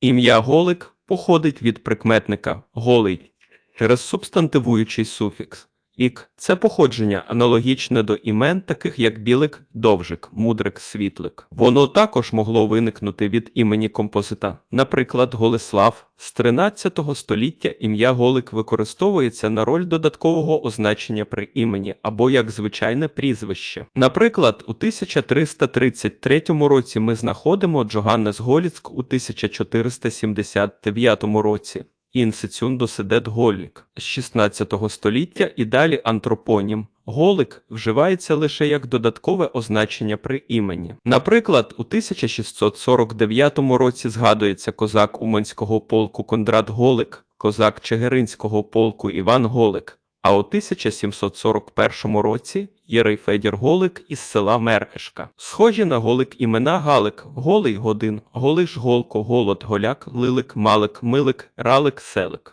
Ім'я Голик походить від прикметника голий через субстантивуючий суфікс. Ік це походження аналогічне до імен, таких як білик, довжик, мудрик, світлик. Воно також могло виникнути від імені композита. Наприклад, Голеслав з 13 століття ім'я Голик використовується на роль додаткового означення при імені або як звичайне прізвище. Наприклад, у 1333 році ми знаходимо Джоганнес Голіцк у 1479 році. Інсецюндо Седет Голік з 16 століття і далі антропонім. Голик вживається лише як додаткове означення при імені. Наприклад, у 1649 році згадується козак Уманського полку Кондрат Голик, козак Чигиринського полку Іван Голик, а у 1741 році Єрей Федір Голик із села Меркешка. Схожі на Голик імена Галик, Голий Годин, Голиш Голко, Голод, Голяк, Лилик, Малик, Милик, Ралик, Селик.